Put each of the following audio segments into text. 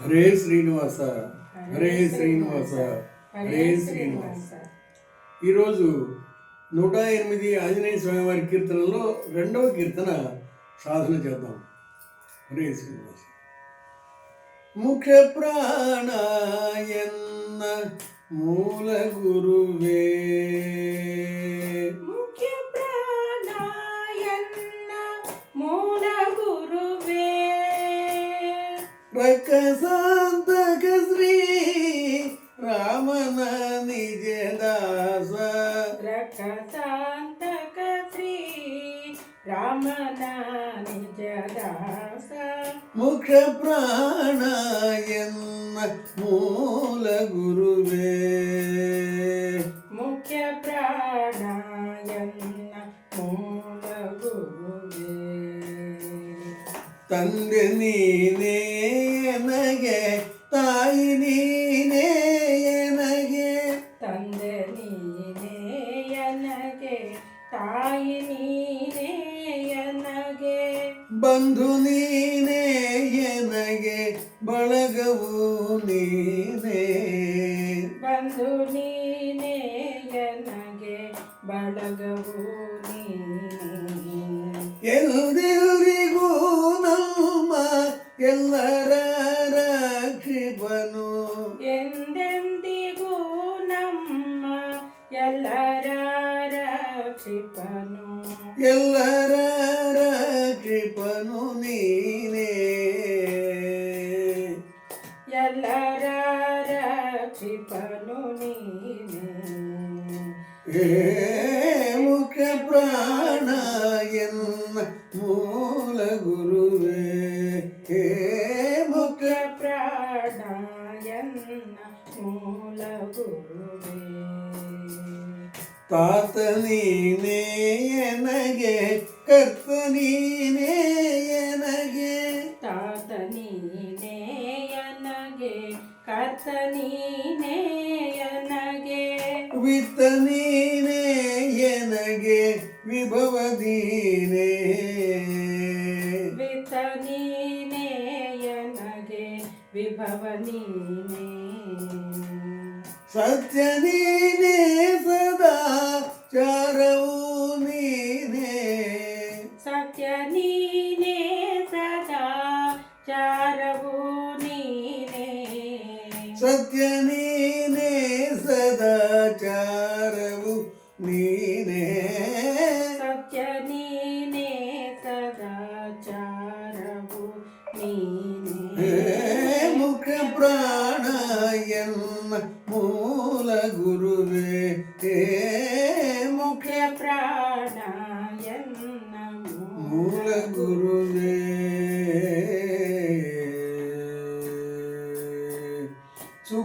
హరే శ్రీనివాస హరే శ్రీనివాస హరే శ్రీనివాస. ఈరోజు నూట ఎనిమిది ఆంజనేయ స్వామివారి కీర్తనలో రెండవ కీర్తన సాధన చేద్దాం. హరే శ్రీనివాస. ముఖ్య ప్రాణాయన్న మూల గురువే. రకసాంతక శ్రీ రామన నిజ దాస రకసాంతక శ్రీ రామన నిజ దాస ముఖ్య ప్రాణాయన్న మూల గురువే ముఖ్య ప్రాణాయన్న మూల గురువే ತಂದೆ ಬಂಧು ನೀನೇ ನನಗೆ ಬಳಗವು ನೀನೇ. ಬಂಧು ನೀನೇ ನನಗೆ ಬಳಗವು ನೀನೇ. ನಮ್ಮ ಎಲ್ಲರ ರಕ್ಷಿಪನು ಎಂದೆಂದಿಗೂ ನಮ್ಮ ಎಲ್ಲರ ರಕ್ಷಿಪನು ಎಲ್ಲರ ಮುಖ್ಯ ಪ್ರಾಣ ಎನ್ನ ಮೂಲ ಗುರುವೇ ತಾತ ನೀನೇ ನನಗೆ ಕರ್ತ ನೀನೇ ನನಗೆ ತಾತ ನೀನೇ ನನಗೆ ಕರ್ತ ನೀನೇ ನನಗೆ ವಿತ್ತ ನೀನೇ ನನಗೆ ವಿಭವ ನೀನೇ. ವಿತ ನೀ ವಿಭವ ನೀನೇ ಸತ್ಯ ನೀನೇ ಸದಾ ಚಾರವು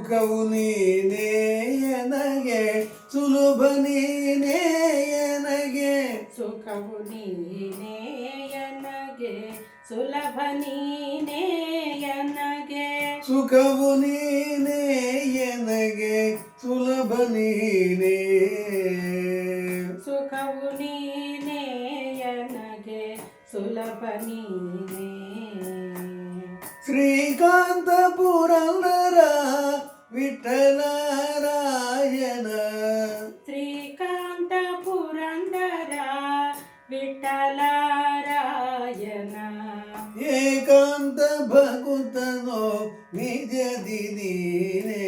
ಸುಖವು ನೀನೇ ನನಗೆ ಸುಲಭ ನೀನೇ ನನಗೆ ಸುಖವು ನೀನೇ ನನಗೆ ಸುಲಭ ನೀನೇ ನನಗೆ ಸುಖವು ನೀನೇ ನನಗೆ ಸುಲಭ ನೀನೇ ಸುಖವು ನೀನೇ ನನಗೆ ಸುಲಭ ನೀನೇ ಶ್ರೀಕಾಂತ విఠలరాయణ శ్రీకాంత పురందర విఠలరాయణ ఏకాంత భగుతనో నిజది నీనే.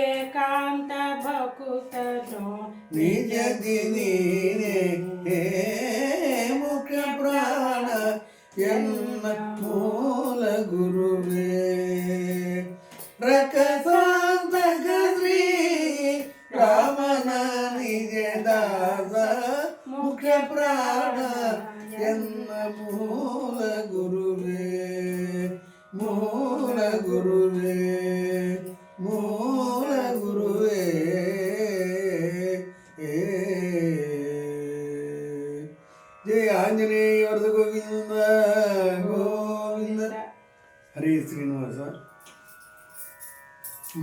ఏకాంత భకుతనో నిజది నీనే. ముఖ్య ప్రాణ ఎన్న మూల గురువే. ಮೂಲ ಗುರುವೇ ರಕಸಾಂತಕ ಶ್ರೀ ರಾಮನ ನಿಜ ದಾಸ ಮುಖ್ಯ ಪ್ರಾಣ ಎನ್ನ ಮೂಲ ಗುರುವೇ ಮೂಲ ಗುರುವೇ ಮೂಲ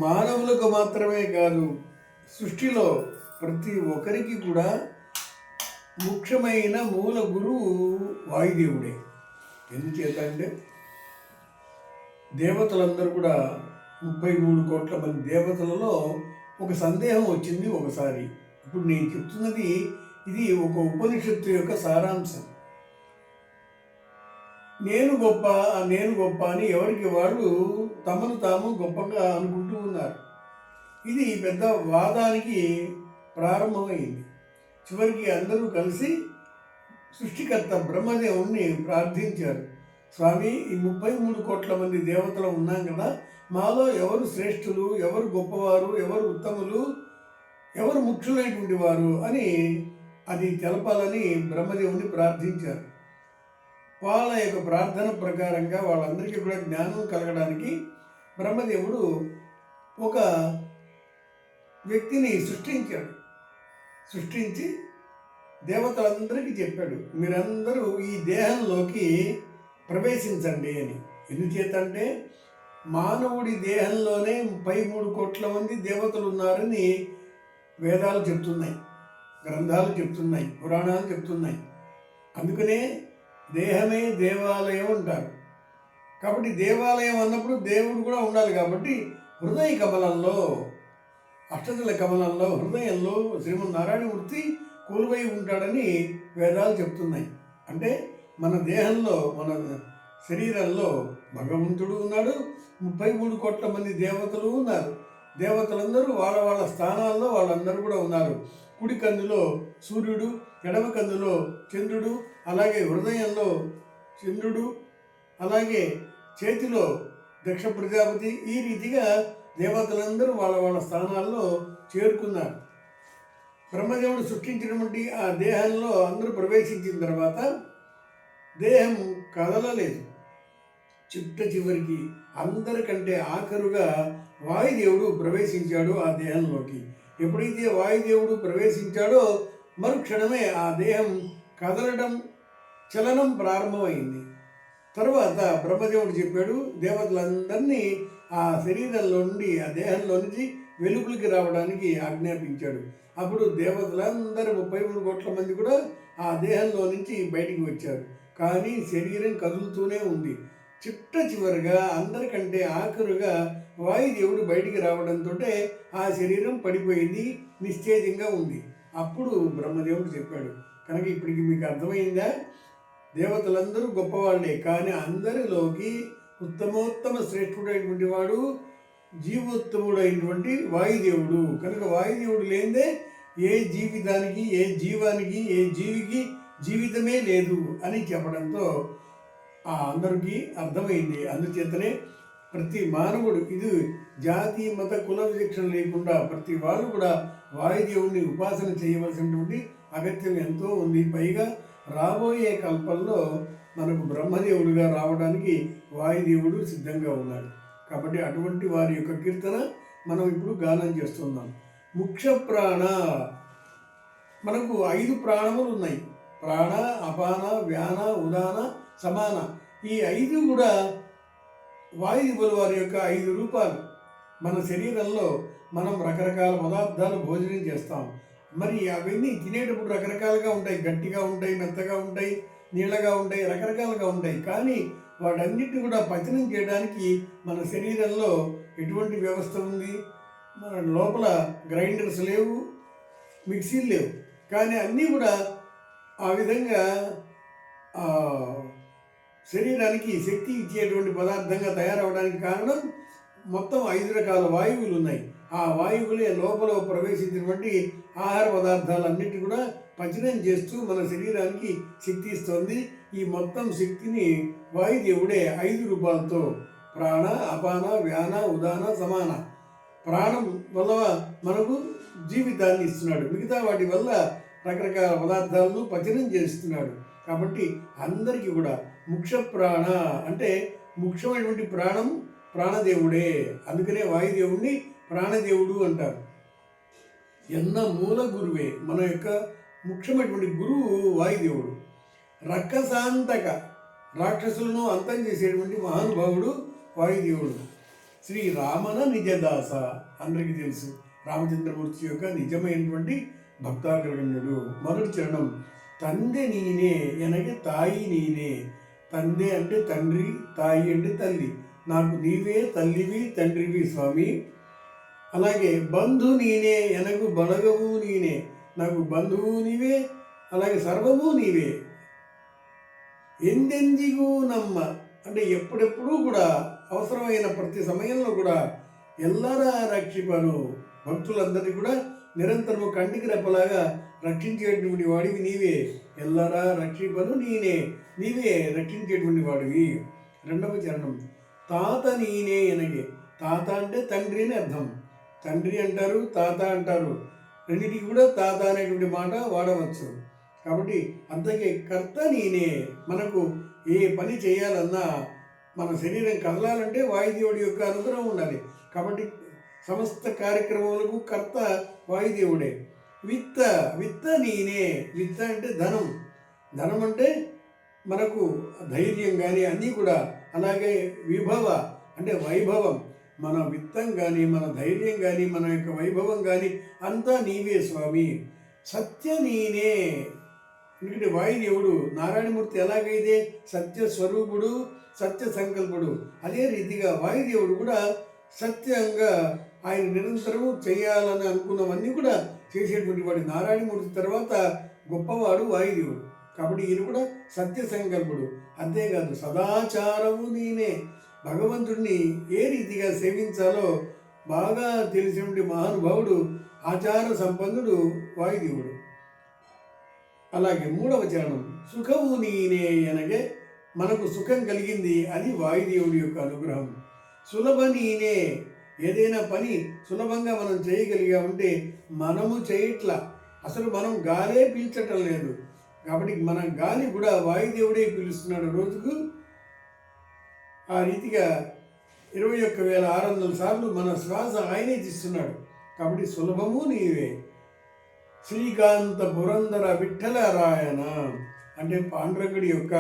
మానవులకు మాత్రమే కాదు సృష్టిలో ప్రతి ఒక్కరికి కూడా ముఖ్యమైన మూల గురువు వాయుదేవుడే. ఎందుచేత అంటే దేవతలందరూ కూడా ముప్పై మూడు కోట్ల మంది దేవతలలో ఒక సందేహం వచ్చింది ఒకసారి. ఇప్పుడు నేను చెప్తున్నది ఇది ఒక ఉపనిషత్తు యొక్క సారాంశం. నేను గొప్ప నేను గొప్ప అని ఎవరికి వాళ్ళు తమను తాము గొప్పగా అనుకుంటూ ఉన్నారు. ఇది పెద్ద వాదానికి ప్రారంభమైంది. చివరికి అందరూ కలిసి సృష్టికర్త బ్రహ్మదేవుణ్ణి ప్రార్థించారు. స్వామి ఈ ముప్పై మూడు కోట్ల మంది దేవతలు ఉన్నాం కదా మాలో ఎవరు శ్రేష్ఠులు ఎవరు గొప్పవారు ఎవరు ఉత్తములు ఎవరు ముఖ్యులైనటువంటి వారు అని అది తెలపాలని బ్రహ్మదేవుని ప్రార్థించారు. వాళ్ళ యొక్క ప్రార్థన ప్రకారంగా వాళ్ళందరికీ కూడా జ్ఞానం కలగడానికి బ్రహ్మదేవుడు ఒక వ్యక్తిని సృష్టించాడు. సృష్టించి దేవతలందరికీ చెప్పాడు మీరందరూ ఈ దేహంలోకి ప్రవేశించండి అని. ఎందుచేతంటే మానవుడి దేహంలోనే ముప్పై మూడు కోట్ల మంది దేవతలు ఉన్నారని వేదాలు చెప్తున్నాయి గ్రంథాలు చెప్తున్నాయి పురాణాలు చెప్తున్నాయి. అందుకనే దేహమే దేవాలయం అంటారు. కాబట్టి దేవాలయం అన్నప్పుడు దేవుడు కూడా ఉండాలి కాబట్టి హృదయ కమలంలో అష్టదల కమలంలో హృదయంలో శ్రీమన్నారాయణమూర్తి కొలువై ఉంటాడని వేదాలు చెప్తున్నాయి. అంటే మన దేహంలో మన శరీరంలో భగవంతుడు ఉన్నాడు ముప్పై మూడు కోట్ల మంది దేవతలు ఉన్నారు. దేవతలందరూ వాళ్ళ వాళ్ళ స్థానాల్లో వాళ్ళందరూ కూడా ఉన్నారు. కుడి కందులో సూర్యుడు ఎడమ కందులో చంద్రుడు అలాగే హృదయంలో చంద్రుడు అలాగే చేతిలో దక్ష ప్రజాపతి ఈ రీతిగా దేవతలందరూ వాళ్ళ వాళ్ళ స్థానాల్లో చేరుకున్నారు. బ్రహ్మదేవుడు సృష్టించినటువంటి ఆ దేహంలో అందరూ ప్రవేశించిన తర్వాత దేహం కదలలేదు. చిట్ట చివరికి అందరికంటే ఆఖరుగా వాయుదేవుడు ప్రవేశించాడు ఆ దేహంలోకి. ఎప్పుడైతే వాయుదేవుడు ప్రవేశించాడో మరుక్షణమే ఆ దేహం కదలడం చలనం ప్రారంభమైంది. తరువాత బ్రహ్మదేవుడు చెప్పాడు దేవతలందరినీ ఆ శరీరంలో నుండి ఆ దేహంలో నుంచి వెలుగులకి రావడానికి ఆజ్ఞాపించాడు. అప్పుడు దేవతలందరూ ముప్పై మూడు కోట్ల మంది కూడా ఆ దేహంలో నుంచి బయటికి వచ్చారు. కానీ శరీరం కదులుతూనే ఉంది. చిట్ట చివరిగా అందరికంటే ఆఖరుగా వాయుదేవుడు బయటికి రావడంతో ఆ శరీరం పడిపోయింది నిశ్చేతంగా ఉంది. అప్పుడు బ్రహ్మదేవుడు చెప్పాడు కనుక ఇప్పటికి మీకు అర్థమైందా? దేవతలందరూ గొప్పవాళ్ళే కానీ అందరిలోకి ఉత్తమోత్తమ శ్రేష్ఠుడైనటువంటి వాడు జీవోత్తముడైనటువంటి వాయుదేవుడు. కనుక వాయుదేవుడు లేదే ఏ జీవితానికి ఏ జీవానికి ఏ జీవికి జీవితమే లేదు అని చెప్పడంతో అందరికీ అర్థమైంది. అందుచేతనే ప్రతి మానవుడు ఇది జాతి మత కుల విచక్షణ లేకుండా ప్రతి వాళ్ళు కూడా వాయుదేవుడిని ఉపాసన చేయవలసినటువంటి అగత్యం ఎంతో ఉంది. పైగా రాబోయే కల్పంలో మనకు బ్రహ్మదేవుడిగా రావడానికి వాయుదేవుడు సిద్ధంగా ఉన్నాడు. కాబట్టి అటువంటి వారి యొక్క కీర్తన మనం ఇప్పుడు గానం చేస్తున్నాం. ముఖ్య ప్రాణ మనకు ఐదు ప్రాణములు ఉన్నాయి. ప్రాణ అపాన వ్యాన ఉదాన సమాన. ఈ ఐదు కూడా వాయుదేవుల వారి యొక్క ఐదు రూపాలు. మన శరీరంలో మనం రకరకాల పదార్థాలు భోజనం చేస్తాం. మరి అవన్నీ తినేటప్పుడు రకరకాలుగా ఉంటాయి. గట్టిగా ఉంటాయి మెత్తగా ఉంటాయి నీళ్ళగా ఉంటాయి రకరకాలుగా ఉంటాయి. కానీ వాటన్నిటిని కూడా పచనం చేయడానికి మన శరీరంలో ఎటువంటి వ్యవస్థ ఉంది? మన లోపల గ్రైండర్స్ లేవు మిక్సీలు లేవు. కానీ అన్నీ కూడా ఆ విధంగా శరీరానికి శక్తి ఇచ్చేటువంటి పదార్థంగా తయారవడానికి కారణం మొత్తం ఐదు రకాల వాయువులు ఉన్నాయి. ఆ వాయువులే లోపల ప్రవేశించినటువంటి ఆహార పదార్థాలన్నిటి కూడా పచనం చేస్తూ మన శరీరానికి శక్తి ఇస్తుంది. ఈ మొత్తం శక్తిని వాయుదేవుడే ఐదు రూపాలతో ప్రాణ అపాన వ్యాన ఉదాన సమాన. ప్రాణం వల్ల మనకు జీవితాన్ని ఇస్తున్నాడు. మిగతా వాటి వల్ల రకరకాల పదార్థాలను పచనం చేస్తున్నాడు. కాబట్టి అందరికీ కూడా ముక్ష ప్రాణ అంటే ముఖ్యమైనటువంటి ప్రాణం ప్రాణదేవుడే. అందుకనే వాయుదేవుడిని ప్రాణదేవుడు అంటారు. ఎన్న మూల గురువే మన యొక్క ముఖ్యమైనటువంటి గురువు వాయుదేవుడు. రక్కసాంతక రాక్షసులను అంతం చేసేటువంటి మహానుభావుడు వాయుదేవుడు. శ్రీ రామన నిజదాస అందరికీ తెలుసు. రామచంద్రమూర్తి యొక్క నిజమైనటువంటి భక్తాగ్రగణ్యుడు మొదటి చరణం తండ్రి నేనే ఎనగే తాయి నేనే. తండ్రి అంటే తండ్రి తాయి అంటే తల్లి. నాకు నీవే తల్లివి తండ్రివి స్వామి. అలాగే బంధు నీనే ఎనకు బలగవు నీనే నాకు బంధువు నీవే అలాగే సర్వము నీవే. ఎందెందిగూ నమ్మ? అంటే ఎప్పుడెప్పుడూ కూడా అవసరమైన ప్రతి సమయంలో కూడా ఎల్లరా రక్షిపను. భక్తులందరినీ కూడా నిరంతరము కంటికి రెప్పలాగా రక్షించేటువంటి వాడివి నీవే. ఎల్లరా రక్షిపను నీనే నీవే రక్షించేటువంటి వాడివి. రెండవ చరణం. తాత నీనే ఎనగే. తాత అంటే తండ్రి అని అర్థం. తండ్రి అంటారు తాత అంటారు. రెండింటికి కూడా తాత అనేటువంటి మాట వాడవచ్చు. కాబట్టి అంతకే కర్త నేనే మనకు ఏ పని చేయాలన్నా మన శరీరం కదలాలంటే వాయుదేవుడి యొక్క అనుగ్రహం ఉండాలి. కాబట్టి సమస్త కార్యక్రమాలకు కర్త వాయుదేవుడే. విత్త విత్త నేనే. విత్త అంటే ధనం. ధనం అంటే మనకు ధైర్యం కానీ అన్నీ కూడా. అలాగే విభవ అంటే వైభవం. మన విత్తం కానీ మన ధైర్యం కానీ మన యొక్క వైభవం కానీ అంతా నీవే స్వామి. సత్య నీనే. ఎందుకంటే వాయుదేవుడు నారాయణమూర్తి ఎలాగైతే సత్య స్వరూపుడు సత్య సంకల్పుడు అదే రీతిగా వాయుదేవుడు కూడా సత్యంగా ఆయన నిరంతరము చేయాలని అనుకున్నవన్నీ కూడా చేసేటువంటి వాడు నారాయణమూర్తి తర్వాత గొప్పవాడు వాయుదేవుడు కాబట్టి ఈయన కూడా సత్య సంకల్పుడు. అంతేకాదు సదాచారము నేనే. భగవంతుడిని ఏ రీతిగా సేవించాలో బాగా తెలిసినటువంటి మహానుభావుడు ఆచార సంపన్నుడు వాయుదేవుడు. అలాగే మూడవ చరణం సుఖము నీనే అనగే మనకు సుఖం కలిగింది అది వాయుదేవుడి యొక్క అనుగ్రహం. సులభ నీనే ఏదైనా పని సులభంగా మనం చేయగలిగా ఉంటే మనము చేయట్ల. అసలు మనం గాలే పీల్చటం లేదు. కాబట్టి మన గాలి కూడా వాయుదేవుడే పీలుస్తున్నాడు రోజుకు ఆ రీతిగా ఇరవై ఒక్క వేల ఆరు వందల సార్లు మన శ్వాస ఆయనే తీస్తున్నాడు. కాబట్టి సులభము నీవే. శ్రీకాంత పురంధర విఠల రాయన అంటే పాండ్రంగుడి యొక్క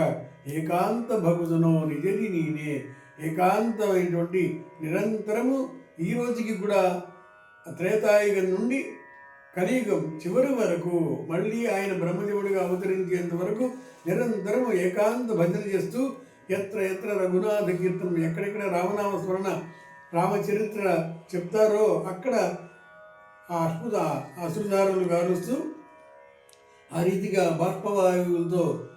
ఏకాంత భగజనో నిజది నేనే ఏకాంతమైనటువంటి నిరంతరము ఈ రోజుకి కూడా త్రేతాయుగం నుండి కలియుగం చివరి వరకు మళ్ళీ ఆయన బ్రహ్మదేవుడిగా అవతరించేంత వరకు నిరంతరము ఏకాంత భజన చేస్తూ ఎత్ర ఎత్ర రఘునాథ కీర్తనం ఎక్కడెక్కడ రామనామ స్మరణ రామచరిత్ర చెప్తారో అక్కడ ఆ అశ్రుత అశ్రుధారులు కారుస్తూ ఆ రీతిగా బాష్పవాయువులతో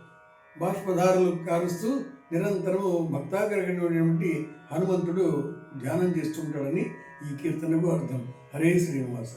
బాష్పధారులు కారుస్తూ నిరంతరము భక్తాకరమైనటువంటి హనుమంతుడు ధ్యానం చేస్తుంటాడని ఈ కీర్తనకు అర్థం. హరే శ్రీనివాస.